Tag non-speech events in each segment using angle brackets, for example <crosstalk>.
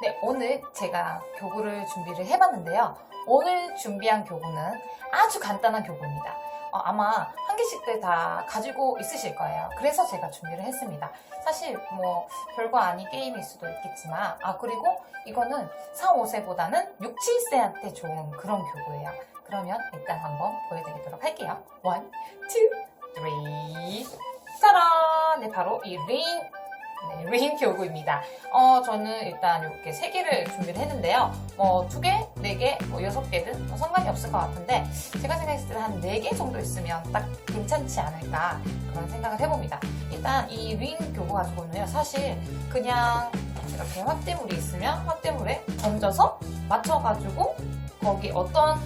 네, 오늘 제가 교구를 준비를 해봤는데요. 오늘 준비한 교구는 아주 간단한 교구입니다. 어, 아마 한 개씩들 다 가지고 있으실 거예요. 그래서 제가 준비를 했습니다. 사실 뭐 별거 아닌 게임일 수도 있겠지만 아 그리고 이거는 4, 5세보다는 6, 7세한테 좋은 그런 교구예요. 그러면 일단 한번 보여드리도록 할게요. 1, 2, 3 짜란! 네, 바로 이 링, 네, 링 교구입니다. 어, 저는 일단 이렇게 세 개를 준비를 했는데요. 뭐, 두 개, 네 개, 뭐, 여섯 개든 뭐 상관이 없을 것 같은데, 제가 생각했을 때 한 네 개 정도 있으면 딱 괜찮지 않을까, 그런 생각을 해봅니다. 일단 이링 교구 가지고는요, 사실 그냥 이렇게 확대물이 있으면 확대물에 던져서 맞춰가지고, 거기 어떤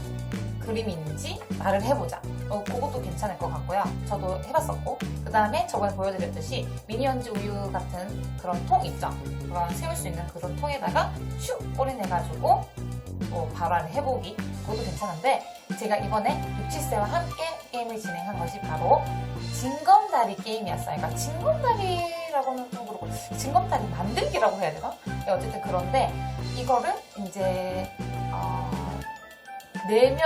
그림이 있는지 말을 해보자. 어, 그것도 괜찮을 것 같고요. 저도 해봤었고. 그 다음에 저번에 보여드렸듯이 미니언즈 우유 같은 그런 통 있죠? 그런 세울 수 있는 그런 통에다가 슉 꼬리내가지고 뭐 발화를 해보기. 그것도 괜찮은데 제가 이번에 6, 7세와 함께 게임을 진행한 것이 바로 징검다리 게임이었어요. 그러니까 징검다리라고는 좀 그렇고 징검다리 만들기라고 해야 되나? 네, 어쨌든 그런데 이거를 이제 어, 4명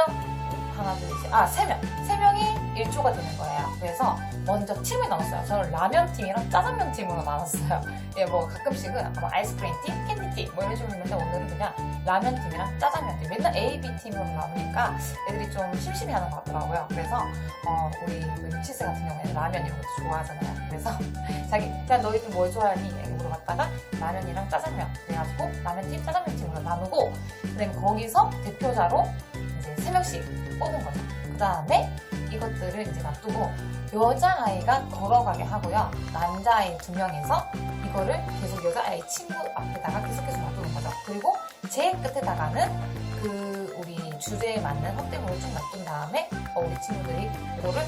하나, 둘, 셋, 아, 세 명. 세 명이 1조가 되는 거예요. 그래서 먼저 팀을 나눴어요. 저는 라면 팀이랑 짜장면 팀으로 나눴어요. <laughs> 예, 뭐 가끔씩은 뭐 아이스크림 팀, 캔디 팀, 뭐 이런 식으로 있는데 오늘은 그냥 라면 팀이랑 짜장면 팀. 맨날 A, B 팀으로 나누니까 애들이 좀 심심해 하는 것 같더라고요. 그래서, 어, 우리 유치스 같은 경우에는 라면 이런 것도 좋아하잖아요. 그래서 <laughs> 자기, 그냥 너희들 뭘 좋아하니? 물어봤다가 라면이랑 짜장면. 그래가지고 라면 팀, 짜장면 팀으로 나누고, 그 다음에 거기서 대표자로 이제 세 명씩 뽑은 거죠. 그 다음에 이것들을 이제 놔두고 여자아이가 걸어가게 하고요. 남자아이 두 명에서 이거를 계속 여자아이 친구 앞에다가 계속해서 놔두는 거죠. 그리고 제일 끝에다가는 그 우리 주제에 맞는 확대물을 쭉 놔둔 다음에 어, 우리 친구들이 이거를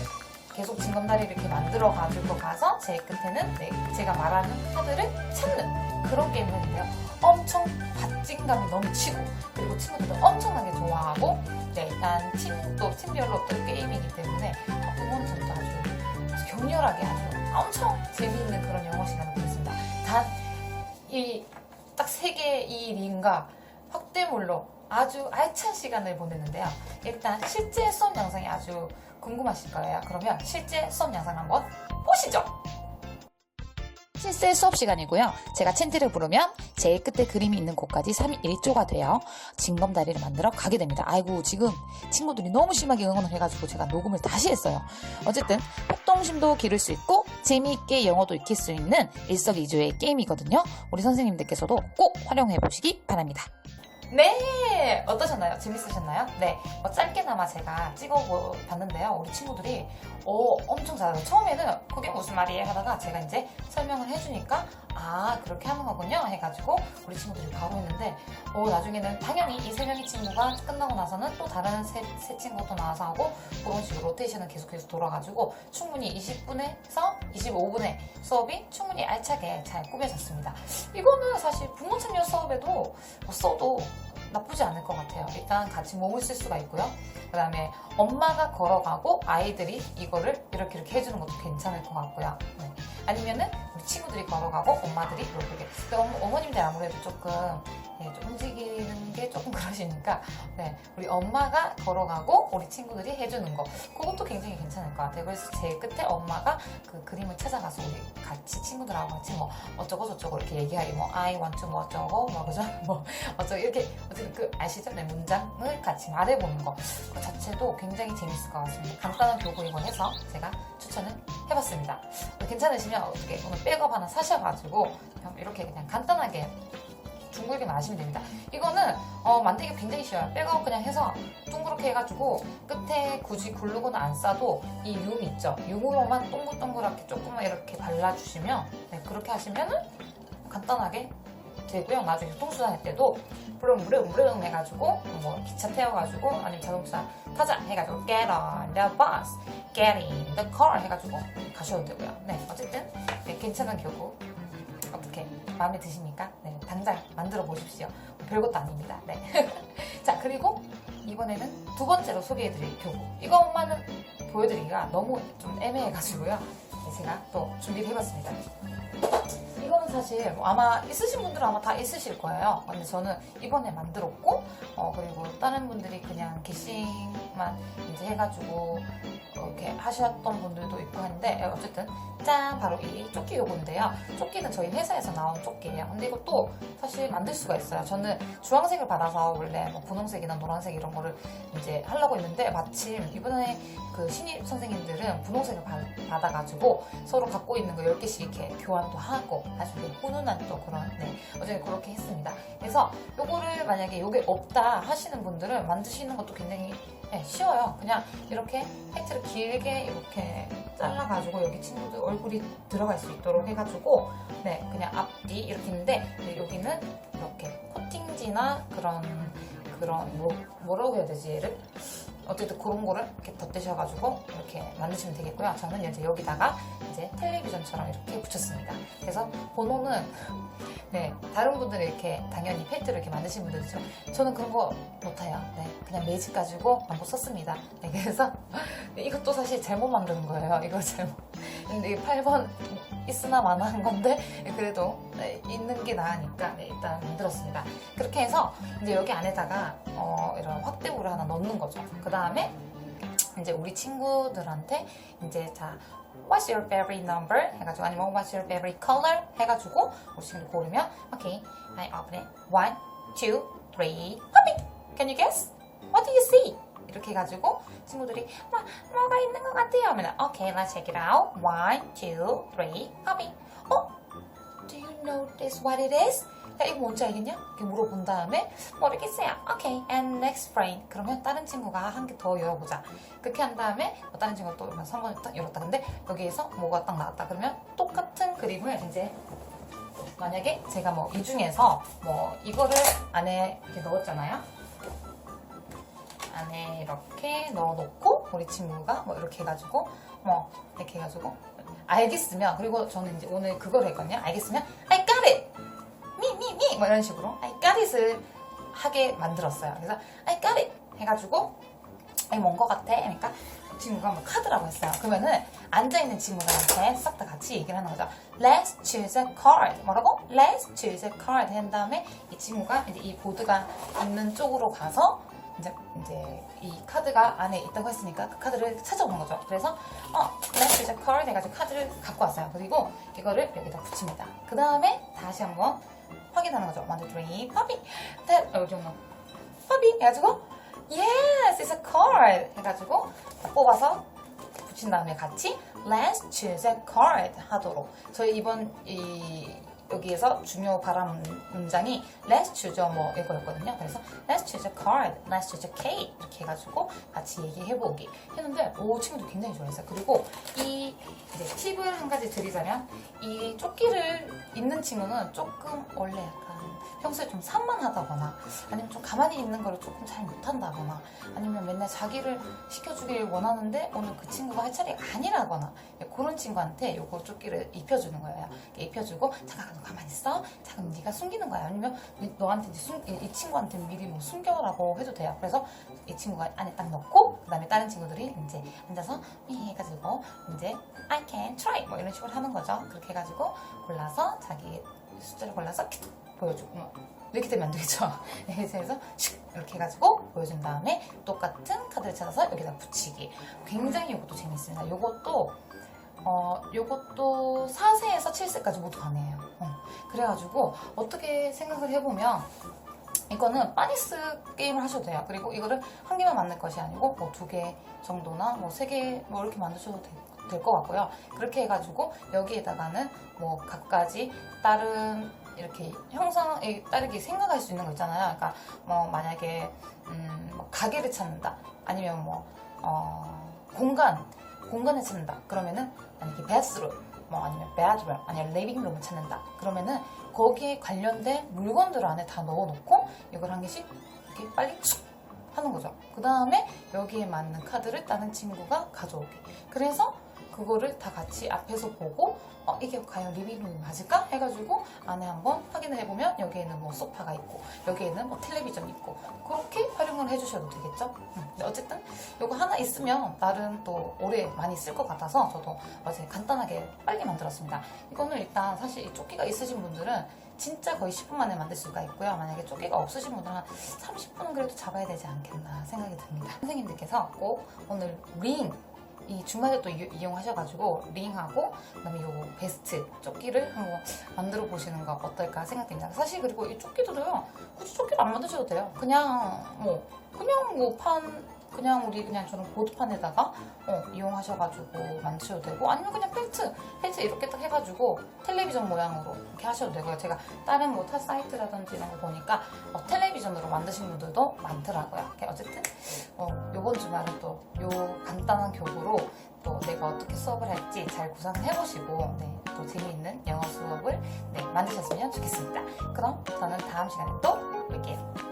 계속 징검다리 이렇게 만들어 가지고 가서 제일 끝에는 네, 제가 말하는 카드를 찾는 그런 게임을 했는데요. 엄청 박진감이 넘치고 그리고 친구들도 엄청나게 좋아하고 네, 일단 팀도 팀별로 또 게임이기 때문에 어, 이번 전도 아주, 아주 격렬하게 아주 엄청 재미있는 그런 영어 시간을 보냈습니다. 단 이 딱 세 개의 이 링과 확대물로 아주 알찬 시간을 보냈는데요. 일단 실제 수업 영상이 아주 궁금하실 거예요. 그러면 실제 수업 영상 한번 보시죠. 실제 수업 시간이고요. 제가 챈트를 부르면 제일 끝에 그림이 있는 곳까지 3인 1조가 돼요. 징검다리를 만들어 가게 됩니다. 아이고 지금 친구들이 너무 심하게 응원을 해가지고 제가 녹음을 다시 했어요. 어쨌든 폭동심도 기를 수 있고 재미있게 영어도 익힐 수 있는 일석이조의 게임이거든요. 우리 선생님들께서도 꼭 활용해 보시기 바랍니다. 네, 어떠셨나요? 재밌으셨나요? 네, 뭐 짧게나마 제가 찍어봤는데요. 우리 친구들이 어, 엄청 잘해요. 처음에는 그게 무슨 말이에요 하다가 제가 이제 설명을 해주니까 아 그렇게 하는 거군요 해가지고 우리 친구들이 바로 했는데 어, 나중에는 당연히 이 세 명의 친구가 끝나고 나서는 또 다른 세, 세 친구도 나와서 하고 그런 식으로 로테이션을 계속해서 돌아가지고 충분히 20분에서 25분의 수업이 충분히 알차게 잘 꾸며졌습니다. 이거는 사실 부모 참여 수업에도 써도 나쁘지 않을 것 같아요. 일단 같이 몸을 쓸 수가 있고요. 그 다음에 엄마가 걸어가고 아이들이 이거를 이렇게 이렇게 해주는 것도 괜찮을 것 같고요. 네. 아니면은 우리 친구들이 걸어가고 엄마들이 이렇게. 어머, 어머님들 아무래도 조금 네, 좀 움직이는 게 조금 그러시니까 네, 우리 엄마가 걸어가고 우리 친구들이 해주는 거 그것도 굉장히 괜찮을 것 같아요. 그래서 제일 끝에 엄마가 그 그림을 찾아가서 우리 같이 친구들하고 같이 뭐 어쩌고 저쩌고 이렇게 얘기하기 뭐 I want to 뭐 어쩌고 뭐 그죠 <laughs> 뭐 어쩌고 이렇게 어쨌든 그 아시죠? 네, 문장을 같이 말해보는 거 그 자체도 굉장히 재밌을 것 같습니다. 간단한 교구이고 해서 제가 추천을 해봤습니다. 괜찮으시면 어떻게 오늘 백업 하나 사셔가지고 이렇게 그냥 간단하게 둥글게만 하시면 됩니다. 이거는 어, 만들기 굉장히 쉬워요. 백업 그냥 해서 둥그렇게 해가지고 끝에 굳이 굴르거나 안 싸도 이 융 있죠? 융으로만 동글동글하게 조금만 이렇게 발라주시면 네, 그렇게 하시면은 간단하게 되고요. 나중에 교통수단 할 때도 부릉부릉 부릉 해가지고 뭐 기차 태워가지고 아니면 자동차 타자 해가지고 get on the bus, get in the car 해가지고 가셔도 되고요. 네, 어쨌든 네, 괜찮은 교구 어떻게 마음에 드십니까? 네, 당장 만들어 보십시오. 별것도 아닙니다. 네. <laughs> 자, 그리고 이번에는 두 번째로 소개해드릴 교구. 이것만은 보여드리기가 너무 좀 애매해가지고요. 네, 제가 또 준비를 해봤습니다. 이거는 사실 뭐 아마 있으신 분들은 아마 다 있으실 거예요. 근데 저는 이번에 만들었고, 어, 그리고 다른 분들이 그냥 게싱만 이제 해가지고 이렇게 하셨던 분들도 있고 한데, 어쨌든, 짠! 바로 이 조끼 요건데요. 조끼는 저희 회사에서 나온 조끼예요. 근데 이것도 사실 만들 수가 있어요. 저는 주황색을 받아서 원래 뭐 분홍색이나 노란색 이런 거를 이제 하려고 했는데, 마침 이번에 그 신입 선생님들은 분홍색을 받- 받아가지고 서로 갖고 있는 거 10개씩 이렇게 교환도 하고 아주 훈훈한 또 그런 네 어제 그렇게 했습니다 그래서 요거를 만약에 요게 없다 하시는 분들은 만드시는 것도 굉장히 네, 쉬워요 그냥 이렇게 팩트를 길게 이렇게 잘라가지고 여기 친구들 얼굴이 들어갈 수 있도록 해가지고 네 그냥 앞뒤 이렇게 있는데 네, 여기는 이렇게 코팅지나 그런 그런 뭐, 뭐라고 해야 되지 얘를 어쨌든 그런 거를 이렇게 덧대셔가지고 이렇게 만드시면 되겠고요. 저는 이제 여기다가 이제 텔레비전처럼 이렇게 붙였습니다. 그래서 번호는 네 다른 분들은 이렇게 당연히 팩트를 이렇게 만드신 분들이죠. 저는 그런 거 못해요. 네 그냥 매직 가지고 망고 썼습니다. 네 그래서 <laughs> 네, 이것도 사실 잘못 만드는 거예요. 이거 잘못. 근데 이게 8번 있으나 마나 한 건데 그래도 네, 있는 게 나으니까 네, 일단 만들었습니다. 그렇게 해서 이제 여기 안에다가 어, 이런 확대물을 하나 넣는 거죠. 그 다음에 이제 우리 친구들한테 이제 자 What's your favorite number? 해가지고 아니면 What's your favorite color? 해가지고 우리 친구들 고르면 Okay, I open it. One, two, three, puppy. Can you guess? What do you see? 이렇게 해가지고 친구들이 뭐, 뭐가 있는 것 같아요? 하면 Okay, let's check it out. One, two, three, puppy. 어? Do you notice what it is? 야, 이거 뭔지 알겠냐? 이렇게 물어본 다음에 모르겠어요. 오케이, and next frame. 그러면 다른 친구가 한 개 더 열어보자. 그렇게 한 다음에 뭐 다른 친구가 또 3번을 딱 열었다. 근데 여기에서 뭐가 딱 나왔다. 그러면 똑같은 그림을 이제 만약에 제가 뭐 이 중에서 뭐 이거를 안에 이렇게 넣었잖아요. 안에 이렇게 넣어놓고 우리 친구가 뭐 이렇게 해가지고 뭐 이렇게 해가지고 알겠으면 그리고 저는 이제 오늘 그걸 했거든요. 알겠으면 I got it. 뭐 이런 식으로 I got it을 하게 만들었어요. 그래서 I got it 해가지고 이게 뭔것 같아? 그러니까 친구가 뭐 카드라고 했어요. 그러면은 앉아있는 친구들한테 싹 다 같이 얘기를 하는 거죠. Let's choose a card. 뭐라고? Let's choose a card. 한 다음에 이 친구가 이제 이 보드가 있는 쪽으로 가서 이제, 이제 이 카드가 안에 있다고 했으니까 그 카드를 찾아오는 거죠. 그래서 어, Let's choose a card 해가지고 카드를 갖고 왔어요. 그리고 이거를 여기다 붙입니다. 그 다음에 다시 한번 확인하는 거죠. One, two, three, puppy. That, 어, 여기 뭐 puppy 해가지고 Yes, it's a card 해가지고 다 뽑아서 붙인 다음에 같이 Let's choose a card 하도록 저희 이번 이 여기에서 중요 발음 문장이 Let's choose 뭐 이거였거든요. 그래서 Let's choose a card, Let's choose a cake 이렇게 해가지고 같이 얘기해보기 했는데 오 친구도 굉장히 좋아했어요. 그리고 이 팁을 한 가지 드리자면 이 조끼를 입는 친구는 조금 원래 평소에 좀 산만하다거나 아니면 좀 가만히 있는 걸 조금 잘 못한다거나 아니면 맨날 자기를 시켜주길 원하는데 오늘 그 친구가 할 차례가 아니라거나 예, 그런 친구한테 요거 조끼를 입혀주는 거예요. 입혀주고 잠깐 너 가만히 있어. 잠깐 네가 숨기는 거야. 아니면 네- 너한테 이제 숨, 이, 이 친구한테 미리 뭐 숨겨라고 해도 돼요. 그래서 이 친구가 안에 딱 넣고 그다음에 다른 친구들이 이제 앉아서 이 해가지고 이제 I can try 뭐 이런 식으로 하는 거죠. 그렇게 해가지고 골라서 자기 숫자를 골라서 보여주고 뭐 이렇게 되면 안 되겠죠. <laughs> 네, 그래서 이렇게 해가지고 보여준 다음에 똑같은 카드를 찾아서 여기다 붙이기. 굉장히 이것도 재밌습니다. 이것도 어 요것도 4세에서 7세까지 모두 가능해요. 어, 그래가지고 어떻게 생각을 해보면 이거는 빠니스 게임을 하셔도 돼요. 그리고 이거를 한 개만 만들 것이 아니고 뭐 두 개 정도나 뭐 세 개 뭐 이렇게 만드셔도 될 것 같고요. 그렇게 해가지고 여기에다가는 뭐 각가지 다른 이렇게 형상에 따르게 생각할 수 있는 거 있잖아요. 그러니까 뭐 만약에 음, 뭐 가게를 찾는다. 아니면 뭐 어, 공간 공간을 찾는다. 그러면은 만약에 베스룸 뭐 아니면 베드룸 아니면 리빙룸을 찾는다. 그러면은 거기에 관련된 물건들을 안에 다 넣어놓고 이걸 한 개씩 이렇게 빨리 쑥 하는 거죠. 그 다음에 여기에 맞는 카드를 다른 친구가 가져오게. 그래서 그거를 다 같이 앞에서 보고 어, 이게 과연 리빙룸이 맞을까 해가지고 안에 한번 확인을 해보면 여기에는 뭐 소파가 있고 여기에는 뭐 텔레비전 있고 그렇게 활용을 해주셔도 되겠죠. 음, 근데 어쨌든 이거 하나 있으면 나름 또 오래 많이 쓸 것 같아서 저도 어제 간단하게 빨리 만들었습니다. 이거는 일단 사실 이 조끼가 있으신 분들은 진짜 거의 10분 만에 만들 수가 있고요. 만약에 조끼가 없으신 분들은 한 30분은 그래도 잡아야 되지 않겠나 생각이 듭니다. 선생님들께서 꼭 오늘 링, 이 주말에 또 이- 이용하셔가지고 링하고 그다음에 요 베스트 조끼를 한번 만들어 보시는 거 어떨까 생각됩니다. 사실 그리고 이 조끼들도요 굳이 조끼를 안 만드셔도 돼요. 그냥 뭐 그냥 뭐 판 그냥 우리 그냥 저는 보드판에다가 어, 이용하셔가지고 만드셔도 되고 아니면 그냥 펠트 펠트 이렇게 딱 해가지고 텔레비전 모양으로 이렇게 하셔도 되고요. 제가 다른 뭐 타 사이트라든지 이런 거 보니까 어, 텔레비전으로 만드신 분들도 많더라고요. 어쨌든 어, 요번 주말은 또요 간단한 교구로 또 내가 어떻게 수업을 할지 잘 구상을 해보시고 네, 또 재미있는 영어 수업을 네, 만드셨으면 좋겠습니다. 그럼 저는 다음 시간에 또 뵐게요.